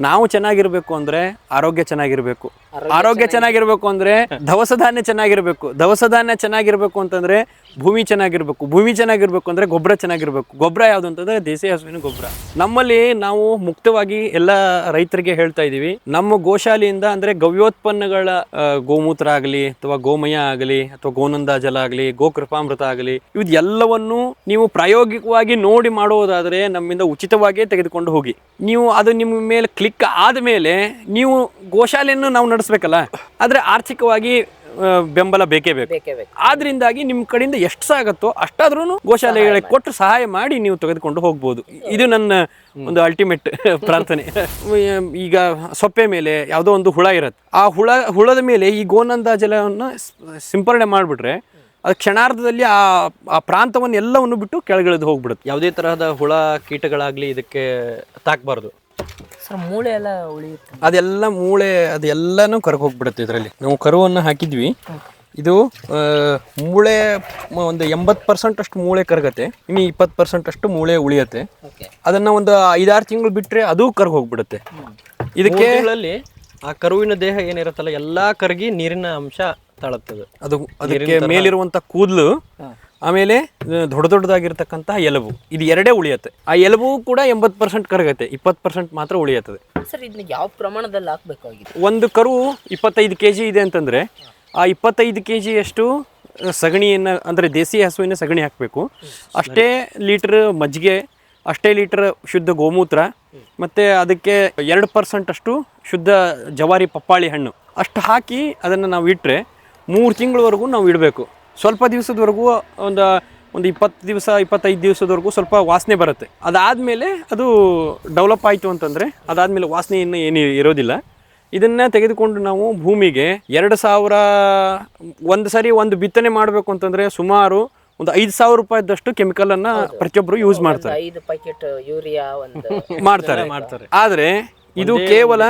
ನಾವು ಚೆನ್ನಾಗಿರ್ಬೇಕು ಅಂದ್ರೆ ಆರೋಗ್ಯ ಚೆನ್ನಾಗಿರ್ಬೇಕು. ಆರೋಗ್ಯ ಚೆನ್ನಾಗಿರ್ಬೇಕು ಅಂದ್ರೆ ದವಸ ಧಾನ್ಯ ಚೆನ್ನಾಗಿರ್ಬೇಕು. ದವಸ ಧಾನ್ಯ ಚೆನ್ನಾಗಿರ್ಬೇಕು ಅಂತಂದ್ರೆ ಭೂಮಿ ಚೆನ್ನಾಗಿರ್ಬೇಕು ಭೂಮಿ ಚೆನ್ನಾಗಿರ್ಬೇಕು ಅಂದ್ರೆ ಗೊಬ್ಬರ ಚೆನ್ನಾಗಿರ್ಬೇಕು. ಗೊಬ್ಬರ ಯಾವುದು ಅಂತಂದ್ರೆ ದೇಸಿ ಹಸುವಿನ ಗೊಬ್ಬರ ನಮ್ಮಲ್ಲಿ ನಾವು ಮುಕ್ತವಾಗಿ ಎಲ್ಲ ರೈತರಿಗೆ ಹೇಳ್ತಾ ಇದೀವಿ ನಮ್ಮ ಗೋಶಾಲೆಯಿಂದ ಅಂದ್ರೆ ಗವ್ಯೋತ್ಪನ್ನಗಳ ಗೋಮೂತ್ರ ಆಗಲಿ ಅಥವಾ ಗೋಮಯ ಆಗಲಿ ಅಥವಾ ಗೋನಂದ ಜಲ ಆಗಲಿ, ಗೋಕೃಪಾಮೃತ ಆಗಲಿ ಎಲ್ಲವನ್ನು ನೀವು ಪ್ರಾಯೋಗಿಕವಾಗಿ ನೋಡಿ ಮಾಡುವುದಾದರೆ ನಮ್ಮಿಂದ ಉಚಿತವಾಗಿಯೇ ತೆಗೆದುಕೊಂಡು ಹೋಗಿ. ನೀವು ಅದು ನಿಮ್ಮ ಮೇಲೆ ಕ್ಲಿಕ್ ಆದಮೇಲೆ ನೀವು ಗೋಶಾಲೆಯನ್ನು ನಾವು ನಡೆಸ್ಬೇಕಲ್ಲ. ಆದರೆ ಆರ್ಥಿಕವಾಗಿ ಬೆಂಬಲ ಬೇಕೇ ಬೇಕು. ಬೇಕೇ ಬೇಕು. ಆದ್ರಿಂದಾಗಿ ನಿಮ್ಮ ಕಡೆಯಿಂದ ಎಷ್ಟು ಸಾಗತ್ತೋ ಅಷ್ಟಾದ್ರೂ ಗೋಶಾಲೆಗಳಿಗೆ ಕೊಟ್ಟು ಸಹಾಯ ಮಾಡಿ ನೀವು ತೆಗೆದುಕೊಂಡು ಹೋಗ್ಬೋದು. ಇದು ನನ್ನ ಒಂದು ಅಲ್ಟಿಮೇಟ್ ಪ್ರಾರ್ಥನೆ. ಈಗ ಸೊಪ್ಪೆ ಮೇಲೆ ಯಾವುದೋ ಒಂದು ಹುಳ ಇರುತ್ತೆ. ಆ ಹುಳ ಹುಳದ ಮೇಲೆ ಈ ಗೋನಂದ ಜಲವನ್ನು ಸಿಂಪರಣೆ ಮಾಡಿಬಿಟ್ರೆ ಅದು ಕ್ಷಣಾರ್ಧದಲ್ಲಿ ಆ ಆ ಪ್ರಾಂತವನ್ನು ಎಲ್ಲವನ್ನು ಬಿಟ್ಟು ಕೆಳಗಿಳಿದು ಹೋಗ್ಬಿಡುತ್ತೆ. ಯಾವುದೇ ತರಹದ ಹುಳ ಕೀಟಗಳಾಗ್ಲಿ ಇದಕ್ಕೆ ತಾಕಬಾರ್ದು. ಸರ್ ಮೂಳೆ ಎಲ್ಲ ಉಳಿಯುತ್ತೆ. ಅದೆಲ್ಲ ಮೂಳೆ ಅದೆಲ್ಲನೂ ಕರ್ಗ ಹೋಗ್ಬಿಡುತ್ತೆ ಇದರಲ್ಲಿ. ನಾವು ಕರುವನ್ನು ಹಾಕಿದ್ವಿ. ಇದು ಆ, ಮೂಳೆ ಮ- ಒಂದು ಎಂಬತ್ತು ಪರ್ಸೆಂಟ್ ಅಷ್ಟು ಮೂಳೆ ಕರಗತ್ತೆ. ಇನ್ನು ಇಪ್ಪತ್ತು ಪರ್ಸೆಂಟ್ ಅಷ್ಟು ಮೂಳೆ ಉಳಿಯತ್ತೆ. ಓಕೆ. ಅದನ್ನ ಒಂದು ಐದಾರು ತಿಂಗಳು ಬಿಟ್ರೆ ಅದು ಕರ್ಗ ಹೋಗ್ಬಿಡುತ್ತೆ. ಇದಕ್ಕೆ ಆ ಕರುವಿನ ದೇಹ ಏನಿರುತ್ತಲ್ಲ ಎಲ್ಲಾ ಕರಗಿ ನೀರಿನ ಅಂಶ ತಳತ್ತದೆ. ಅದು ಅದಕ್ಕೆ ಮೇಲಿರುವಂತ ಕೂದಲು ಆಮೇಲೆ ದೊಡ್ಡ ದೊಡ್ಡದಾಗಿರ್ತಕ್ಕಂಥ ಎಲುಬು. ಇದು ಎರಡೇ ಉಳಿಯತ್ತೆ. ಆ ಎಲುಬು ಕೂಡ ಎಂಬತ್ತು ಪರ್ಸೆಂಟ್ ಕರಗತ್ತೆ ಇಪ್ಪತ್ತು ಪರ್ಸೆಂಟ್ ಮಾತ್ರ ಉಳಿಯುತ್ತದೆ. ಸರ್ ಇದನ್ನ ಯಾವ ಪ್ರಮಾಣದಲ್ಲಿ ಹಾಕಬೇಕಾಗಿದೆ ಒಂದು ಕರು ಇಪ್ಪತ್ತೈದು ಕೆ ಜಿ ಇದೆ ಅಂತಂದರೆ ಆ ಇಪ್ಪತ್ತೈದು ಕೆ ಜಿಯಷ್ಟು ಸಗಣಿಯನ್ನು ಅಂದರೆ ದೇಸಿ ಹಸುವಿನ ಸಗಣಿ ಹಾಕಬೇಕು. ಅಷ್ಟೇ ಲೀಟ್ರ್ ಮಜ್ಜಿಗೆ ಅಷ್ಟೇ ಲೀಟ್ರ್ ಶುದ್ಧ ಗೋಮೂತ್ರ ಮತ್ತು ಅದಕ್ಕೆ ಎರಡು ಪರ್ಸೆಂಟಷ್ಟು ಶುದ್ಧ ಜವಾರಿ ಪಪ್ಪಾಳಿ ಹಣ್ಣು. ಅಷ್ಟು ಹಾಕಿ ಅದನ್ನು ನಾವು ಇಟ್ಟರೆ ಮೂರು ತಿಂಗಳವರೆಗೂ ನಾವು ಇಡಬೇಕು. ಸ್ವಲ್ಪ ದಿವಸದವರೆಗೂ ಒಂದು ಒಂದು ಇಪ್ಪತ್ತು ದಿವಸ ಇಪ್ಪತ್ತೈದು ದಿವಸದವರೆಗೂ ಸ್ವಲ್ಪ ವಾಸನೆ ಬರುತ್ತೆ. ಅದಾದಮೇಲೆ ಅದು ಡೆವಲಪ್ ಆಯಿತು ಅಂತಂದರೆ ಅದಾದಮೇಲೆ ವಾಸನೆ ಇನ್ನೂ ಏನು ಇರೋದಿಲ್ಲ. ಇದನ್ನು ತೆಗೆದುಕೊಂಡು ನಾವು ಭೂಮಿಗೆ ಎರಡು ಸಾವಿರ ಒಂದು ಸರಿ ಒಂದು ಬಿತ್ತನೆ ಮಾಡಬೇಕು ಅಂತಂದರೆ ಸುಮಾರು ಒಂದು ಐದು ಸಾವಿರ ರೂಪಾಯಿದಷ್ಟು ಕೆಮಿಕಲ್ ಅನ್ನ ಪ್ರತಿಯೊಬ್ಬರು ಯೂಸ್ ಮಾಡ್ತಾರೆ. ಐದು ಪ್ಯಾಕೆಟ್ ಯೂರಿಯಾ ಒಂದು ಮಾಡ್ತಾರೆ. ಮಾಡ್ತಾರೆ ಆದರೆ ಇದು ಕೇವಲ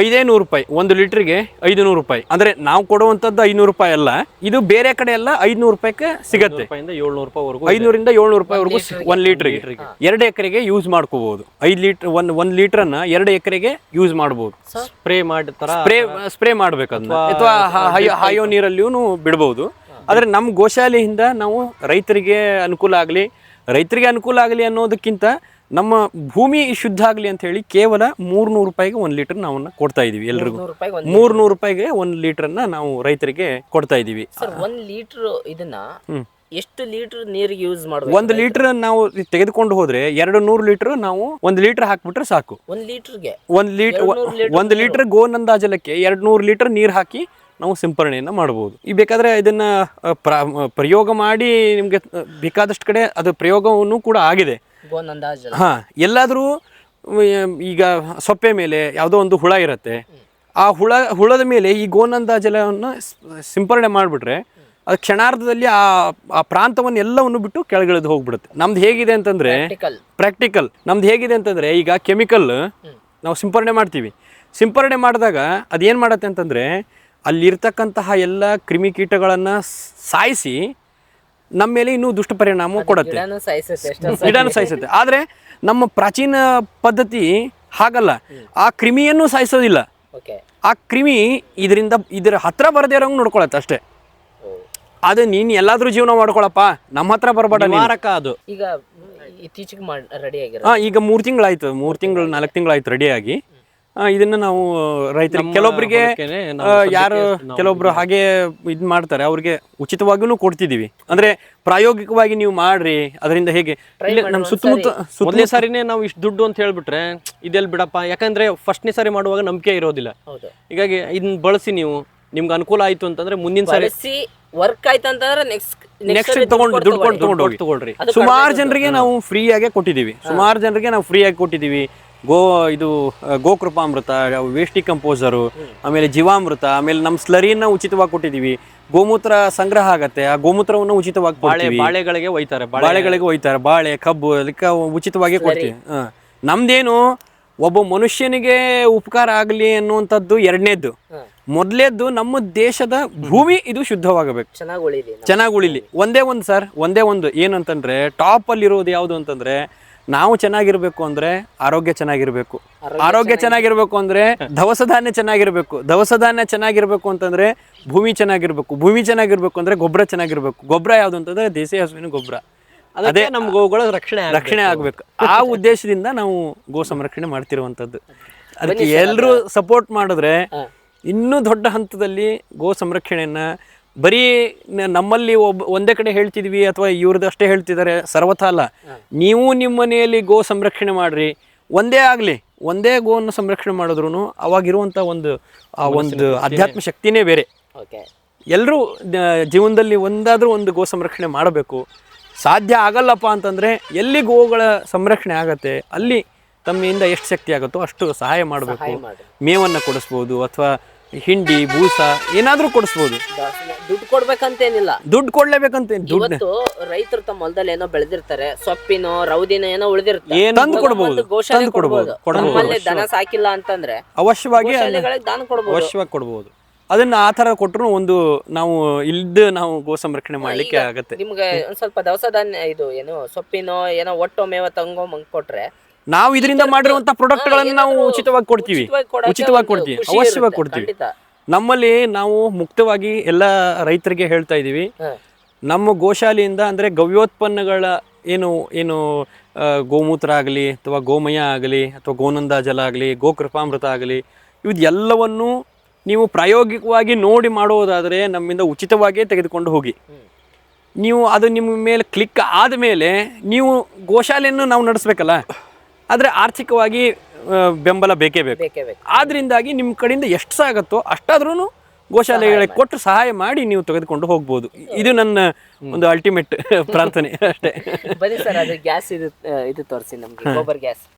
ಐದೇ ನೂರು ರೂಪಾಯಿ ಒಂದು ಲೀಟ್ರಿಗೆ ಐದು ನೂರು ರೂಪಾಯಿ. ಅಂದ್ರೆ ನಾವು ಕೊಡುವಂತದ್ದು ಐನೂರು ರೂಪಾಯಿ ಅಲ್ಲ ಇದು ಬೇರೆ ಕಡೆ ಎಲ್ಲ ಐದ್ನೂರು ರೂಪಾಯಿಗೆ ಸಿಗತ್ತೆ. ಏಳ್ನೂರು ರೂಪಾಯಿವರೆಗೂ ಐನೂರಿಂದ ಏಳ್ನೂರು ರೂಪಾಯಿವರೆಗೂ ಒಂದ್ ಲೀಟ್ರಿಗೆ. ಎರಡು ಎಕರೆಗೆ ಯೂಸ್ ಮಾಡ್ಕೋಬಹುದು ಐದ್ ಲೀಟರ್ ಒಂದ್ ಒಂದ್ ಲೀಟ್ರನ್ನ ಎರಡು ಎಕರೆಗೆ ಯೂಸ್ ಮಾಡಬಹುದು ಸ್ಪ್ರೇ ಮಾಡಿ ಸ್ಪ್ರೇ ಸ್ಪ್ರೇ ಮಾಡ್ಬೇಕಂತ ಅಥವಾ ಹಾಯೋ ಹಾಯೋ ನೀರಲ್ಲಿಯೂ ಬಿಡಬಹುದು ಆದರೆ ನಮ್ಮ ಗೋಶಾಲೆಯಿಂದ ನಾವು ರೈತರಿಗೆ ಅನುಕೂಲ ಆಗಲಿ ರೈತರಿಗೆ ಅನುಕೂಲ ಆಗಲಿ ಅನ್ನೋದಕ್ಕಿಂತ ನಮ್ಮ ಭೂಮಿ ಶುದ್ಧ ಆಗಲಿ ಅಂತ ಹೇಳಿ ಕೇವಲ ಮೂರ್ನೂರು ರೂಪಾಯಿಗೆ ಒಂದು ಲೀಟರ್ ನಾವು ಕೊಡ್ತಾ ಇದೀವಿ ಎಲ್ರಿಗೂ. ಮೂರ್ನೂರು ರೂಪಾಯಿಗೆ ಒಂದು ಲೀಟರ್ನ ನಾವು ರೈತರಿಗೆ ಕೊಡ್ತಾ ಇದೀವಿ. ಒಂದ್ ಲೀಟರ್ ಇದನ್ನ ಎಷ್ಟು ಲೀಟರ್ ನೀರಿಗೆ ಯೂಸ್ ಮಾಡಬೇಕು ಒಂದು ಲೀಟರ್ ನಾವು ತೆಗೆದುಕೊಂಡು ಹೋದ್ರೆ ಎರಡು ನೂರು ಲೀಟರ್ ನಾವು ಒಂದು ಲೀಟರ್ ಹಾಕ್ಬಿಟ್ರೆ ಸಾಕು. ಒಂದ್ ಲೀಟರ್ಗೆ? ಒಂದು ಲೀಟರ್ ಒಂದು ಲೀಟರ್ ಗೋನಂದ ಜಲಕ್ಕೆ ಎರಡು ನೂರು ಲೀಟರ್ ನೀರು ಹಾಕಿ ನಾವು ಸಿಂಪರಣೆಯನ್ನು ಮಾಡಬಹುದು ಈ ಬೇಕಾದ್ರೆ ಇದನ್ನ ಪ್ರಯೋಗ ಮಾಡಿ ನಿಮಗೆ ಬೇಕಾದಷ್ಟು ಕಡೆ ಅದು ಪ್ರಯೋಗವನ್ನು ಕೂಡ ಆಗಿದೆ. ಹಾ ಎಲ್ಲಾದರೂ ಈಗ ಸೊಪ್ಪೆ ಮೇಲೆ ಯಾವುದೋ ಒಂದು ಹುಳ ಇರುತ್ತೆ. ಆ ಹುಳ ಹುಳದ ಮೇಲೆ ಈ ಗೋನಂದ ಜಲವನ್ನು ಸಿಂಪರಣೆ ಮಾಡಿಬಿಟ್ರೆ ಅದು ಕ್ಷಣಾರ್ಧದಲ್ಲಿ ಆ ಆ ಪ್ರಾಂತವನ್ನು ಎಲ್ಲವನ್ನು ಬಿಟ್ಟು ಕೆಳಗಿಳಿದು ಹೋಗ್ಬಿಡುತ್ತೆ. ನಮ್ದು ಹೇಗಿದೆ ಅಂತಂದ್ರೆ ಪ್ರಾಕ್ಟಿಕಲ್ ನಮ್ದು ಹೇಗಿದೆ ಅಂತಂದ್ರೆ ಈಗ ಕೆಮಿಕಲ್ ನಾವು ಸಿಂಪರಣೆ ಮಾಡ್ತೀವಿ. ಸಿಂಪರಣೆ ಮಾಡಿದಾಗ ಅದೇನು ಮಾಡತ್ತೆ ಅಂತಂದ್ರೆ ಅಲ್ಲಿರ್ತಕ್ಕಂತಹ ಎಲ್ಲ ಕ್ರಿಮಿಕೀಟಗಳನ್ನು ಸಾಯಿಸಿ ನಮ್ಮ ಮೇಲೆ ಇನ್ನೂ ದುಷ್ಟ ಪರಿಣಾಮ ಕೊಡುತ್ತೆ. ಗಿಡನೂ ಸಾಯಿಸುತ್ತೆ ಆದರೆ ನಮ್ಮ ಪ್ರಾಚೀನ ಪದ್ಧತಿ ಹಾಗಲ್ಲ. ಆ ಕ್ರಿಮಿಯನ್ನು ಸಾಯಿಸೋದಿಲ್ಲ. ಓಕೆ ಆ ಕ್ರಿಮಿ ಇದರಿಂದ ಇದರ ಹತ್ರ ಬರದೇ ಇರೋಂಗೆ ನೋಡ್ಕೊಳತ್ತೆ ಅಷ್ಟೇ. ಅದೇ ನೀನು ಎಲ್ಲಾದ್ರೂ ಜೀವನ ಮಾಡ್ಕೊಳಪ್ಪ. ನಮ್ಮ ಹತ್ರ ಬರಬೇಡ ಮಾರಕ ಅದು. ಈಗ ಇತ್ತೀಚೆಗೆ ರೆಡಿ ಆಗಿರೋ ಹಾ ಈಗ ಮೂರು ತಿಂಗಳಾಯ್ತು. ಮೂರು ತಿಂಗಳು ನಾಲ್ಕು ತಿಂಗಳಾಯ್ತು ರೆಡಿಯಾಗಿ ಇದನ್ನ ನಾವು ರೈತರಿಗೆ ಕೆಲವೊಬ್ಬರಿಗೆ ಯಾರು ಕೆಲವೊಬ್ರು ಹಾಗೆ ಇದು ಮಾಡ್ತಾರೆ ಅವ್ರಿಗೆ ಉಚಿತವಾಗಿಯೂ ಕೊಡ್ತಿದೀವಿ. ಅಂದ್ರೆ ಪ್ರಾಯೋಗಿಕವಾಗಿ ನೀವು ಮಾಡ್ರಿ ಅದರಿಂದ ಹೇಗೆ? ನಮ್ಮ ಸುತ್ತಮುತ್ತ ಸುತ್ತ ಮೊದಲನೇ ಸಾರಿನೇ ನಾವು ಇಷ್ಟು ದುಡ್ಡು ಅಂತ ಹೇಳ್ಬಿಟ್ರೆ ಇದೆಲ್ಲ ಬಿಡಪ್ಪ? ಯಾಕಂದ್ರೆ ಫಸ್ಟ್ನೇ ಸಾರಿ ಮಾಡುವಾಗ ನಂಬಿಕೆ ಇರೋದಿಲ್ಲ. ಹೌದು. ಹೀಗಾಗಿ ಇದನ್ನ ಬಳಸಿ ನೀವು ನಿಮ್ಗೆ ಅನುಕೂಲ ಆಯ್ತು ಅಂತಂದ್ರೆ ಮುಂದಿನ ಸಾರಿ ಬಳಸಿ ವರ್ಕ್ ಆಯ್ತು ಅಂತಂದ್ರೆ ನೆಕ್ಸ್ಟ್ ನೆಕ್ಸ್ಟ್ ತಗೊಂಡು ದುಡ್ಡು ಕೊಟ್ಟು ತಗೊಂಡು ತಗೊಳ್ರಿ ಸುಮಾರು ಜನರಿಗೆ ನಾವು ಫ್ರೀ ಆಗೇ ಕೊಟ್ಟಿದ್ದೀವಿ ಸುಮಾರು ಜನರಿಗೆ ನಾವು ಫ್ರೀ ಆಗಿ ಕೊಟ್ಟಿದ್ದೀವಿ ಗೋ ಇದು ಗೋಕೃಪಾಮೃತ ವೇಷ್ಟಿ ಕಂಪೋಸರು ಆಮೇಲೆ ಜೀವಾಮೃತ ಆಮೇಲೆ ನಮ್ಮ ಸ್ಲರಿನ ಉಚಿತವಾಗಿ ಕೊಟ್ಟಿದ್ದೀವಿ ಗೋಮೂತ್ರ ಸಂಗ್ರಹ ಆಗತ್ತೆ ಆ ಗೋಮೂತ್ರವನ್ನು ಉಚಿತವಾಗಿ ಬಾಳೆ ಬಾಳೆಗಳಿಗೆ ಒಯ್ತಾರೆ ಬಾಳೆಗಳಿಗೆ ಒಯ್ತಾರೆ ಬಾಳೆ ಕಬ್ಬು ಅದಕ್ಕೆ ಉಚಿತವಾಗಿ ಕೊಡ್ತೀವಿ. ಹಾಂ. ನಮ್ದೇನು ಒಬ್ಬ ಮನುಷ್ಯನಿಗೆ ಉಪಕಾರ ಆಗಲಿ ಅನ್ನುವಂಥದ್ದು ಎರಡನೇದ್ದು. ಮೊದಲೇದ್ದು ನಮ್ಮ ದೇಶದ ಭೂಮಿ ಇದು ಶುದ್ಧವಾಗಬೇಕು. ಚೆನ್ನಾಗಿ ಉಳಿಲಿ ಒಂದೇ ಒಂದು ಸರ್ ಒಂದೇ ಒಂದು ಏನಂತಂದ್ರೆ ಟಾಪ್ ಅಲ್ಲಿ ಇರೋದು ಯಾವುದು ಅಂತಂದ್ರೆ ನಾವು ಚೆನ್ನಾಗಿರ್ಬೇಕು ಅಂದ್ರೆ ಆರೋಗ್ಯ ಚೆನ್ನಾಗಿರ್ಬೇಕು. ಆರೋಗ್ಯ ಚೆನ್ನಾಗಿರ್ಬೇಕು ಅಂದ್ರೆ ದವಸ ಧಾನ್ಯ ಚೆನ್ನಾಗಿರ್ಬೇಕು. ದವಸ ಧಾನ್ಯ ಚೆನ್ನಾಗಿರ್ಬೇಕು ಅಂತಂದ್ರೆ ಭೂಮಿ ಚೆನ್ನಾಗಿರ್ಬೇಕು. ಭೂಮಿ ಚೆನ್ನಾಗಿರ್ಬೇಕು ಅಂದ್ರೆ ಗೊಬ್ಬರ ಚೆನ್ನಾಗಿರ್ಬೇಕು. ಗೊಬ್ಬರ ಯಾವ್ದು ಅಂತಂದ್ರೆ ದೇಸಿ ಹಸುವಿನ ಗೊಬ್ಬರ. ಅದೇ ನಮ್ಮ ಗೋಗಳ ರಕ್ಷಣೆ ಆಗ್ಬೇಕು. ರಕ್ಷಣೆ ಆಗ್ಬೇಕು. ಆ ಉದ್ದೇಶದಿಂದ ನಾವು ಗೋ ಸಂರಕ್ಷಣೆ ಮಾಡ್ತಿರುವಂತದ್ದು ಅದಕ್ಕೆ ಎಲ್ಲರೂ ಸಪೋರ್ಟ್ ಮಾಡಿದ್ರೆ ಇನ್ನೂ ದೊಡ್ಡ ಹಂತದಲ್ಲಿ ಗೋ ಸಂರಕ್ಷಣೆಯನ್ನ ಬರೀ ನಮ್ಮಲ್ಲಿ ಒಬ್ಬ ಒಂದೇ ಕಡೆ ಹೇಳ್ತಿದ್ವಿ ಅಥವಾ ಇವ್ರದ್ದು ಅಷ್ಟೇ ಹೇಳ್ತಿದ್ದಾರೆ ಸರ್ವಥ ಅಲ್ಲ. ನೀವು ನಿಮ್ಮ ಮನೆಯಲ್ಲಿ ಗೋ ಸಂರಕ್ಷಣೆ ಮಾಡ್ರಿ. ಒಂದೇ ಆಗಲಿ ಒಂದೇ ಗೋವನ್ನು ಸಂರಕ್ಷಣೆ ಮಾಡಿದ್ರು ಅವಾಗಿರುವಂಥ ಒಂದು ಆ ಒಂದು ಅಧ್ಯಾತ್ಮ ಶಕ್ತಿನೇ ಬೇರೆ. ಎಲ್ಲರೂ ಜೀವನದಲ್ಲಿ ಒಂದಾದರೂ ಒಂದು ಗೋ ಸಂರಕ್ಷಣೆ ಮಾಡಬೇಕು. ಸಾಧ್ಯ ಆಗಲ್ಲಪ್ಪ ಅಂತಂದರೆ ಎಲ್ಲಿ ಗೋಗಳ ಸಂರಕ್ಷಣೆ ಆಗತ್ತೆ ಅಲ್ಲಿ ತಮ್ಮಿಂದ ಎಷ್ಟು ಶಕ್ತಿ ಆಗುತ್ತೋ ಅಷ್ಟು ಸಹಾಯ ಮಾಡಬೇಕು. ಮಾಡಿ ಮೇವನ್ನು ಕೊಡಿಸ್ಬೋದು ಅಥವಾ ಹಿಂಡಿ ಬೂಸ ಏನಾದ್ರೂ ಕೊಡಿಸ್ಬೋದು. ದುಡ್ಡು ಕೊಡ್ಬೇಕಂತೇನಿಲ್ಲ. ದುಡ್ಡು ಕೊಡ್ಲೇಬೇಕಂತ ದುಡ್ಡು ಇವತ್ತು ರೈತರು ತಮ್ಮ ಹೊಲದಲ್ಲಿ ಏನೋ ಬೆಳೆದಿರ್ತಾರೆ ಸೊಪ್ಪಿನೋ ರೌದಿನೋ ಏನೋ ಉಳಿದಿರುತ್ತೆ. ಏನು ತಂದು ಕೊಡ್ಬೋದು ಗೋಶಾಲೆ ತಂದು ಕೊಡ್ಬೋದು ಕೊಡ್ಬೋದು. ನಮ್ಮಲ್ಲಿ ದನ ಸಾಕಿಲ್ಲ ಅಂತಂದ್ರೆ ಅವಶ್ಯವಾಗಿ ದಾನ ಕೊಡ್ಬೋದು. ಅವಶ್ಯವಾಗಿ ಕೊಡ್ಬೋದು. ಅದನ್ನ ಆ ಥರ ಕೊಟ್ಟರು ಒಂದು ನಾವು ಇಲ್ದ ನಾವು ಗೋ ಸಂರಕ್ಷಣೆ ಮಾಡ್ಲಿಕ್ಕೆ ಆಗತ್ತೆ. ನಿಮ್ಗೆ ಒಂದ್ ಸ್ವಲ್ಪ ದವಸ ಧಾನ್ಯ ಇದು ಏನು ಸೊಪ್ಪಿನೋ ಏನೋ ಒಟ್ಟು ಮೇವ ತಂಗೋ ಮಂಗ್ ಕೊಟ್ರೆ ನಾವು ಇದರಿಂದ ಮಾಡಿರುವಂತ ಪ್ರಾಡಕ್ಟ್ಗಳನ್ನು ನಾವು ಉಚಿತವಾಗಿ ಕೊಡ್ತೀವಿ. ಉಚಿತವಾಗಿ ಕೊಡ್ತೀವಿ. ಅವಶ್ಯವಾಗಿ ಕೊಡ್ತೀವಿ. ನಮ್ಮಲ್ಲಿ ನಾವು ಮುಕ್ತವಾಗಿ ಎಲ್ಲ ರೈತರಿಗೆ ಹೇಳ್ತಾ ಇದೀವಿ ನಮ್ಮ ಗೋಶಾಲೆಯಿಂದ ಅಂದ್ರೆ ಗವ್ಯೋತ್ಪನ್ನಗಳ ಏನು ಏನು ಗೋಮೂತ್ರ ಆಗಲಿ ಅಥವಾ ಗೋಮಯ ಆಗಲಿ ಅಥವಾ ಗೋನಂದ ಜಲ ಆಗಲಿ ಗೋಕೃಪಾಮೃತ ಆಗಲಿ ಎಲ್ಲವನ್ನು ನೀವು ಪ್ರಾಯೋಗಿಕವಾಗಿ ನೋಡಿ ಮಾಡೋದಾದರೆ ನಮ್ಮಿಂದ ಉಚಿತವಾಗಿಯೇ ತೆಗೆದುಕೊಂಡು ಹೋಗಿ. ನೀವು ಅದು ನಿಮ್ಮ ಮೇಲೆ ಕ್ಲಿಕ್ ಆದಮೇಲೆ ನೀವು ಗೋಶಾಲೆಯನ್ನು ನಾವು ನಡೆಸ್ಬೇಕಲ್ಲ? ಆದರೆ ಆರ್ಥಿಕವಾಗಿ ಬೆಂಬಲ ಬೇಕೇ ಬೇಕು. ಬೇಕೇ ಬೇಕು. ಆದ್ರಿಂದಾಗಿ ನಿಮ್ಮ ಕಡೆಯಿಂದ ಎಷ್ಟು ಸಾಗತ್ತೋ ಅಷ್ಟಾದ್ರೂ ಗೋಶಾಲೆಗಳಿಗೆ ಕೊಟ್ಟು ಸಹಾಯ ಮಾಡಿ ನೀವು ತೆಗೆದುಕೊಂಡು ಹೋಗ್ಬೋದು. ಇದು ನನ್ನ ಒಂದು ಅಲ್ಟಿಮೇಟ್ ಪ್ರಾರ್ಥನೆ ಅಷ್ಟೇ. ಬನ್ನಿ ಸರ್ ಅದು ಗ್ಯಾಸ್ ಇದು ಇದು ತೋರಿಸಿ ನಮ್ಗೆ ಗೋಬರ್ ಗ್ಯಾಸ್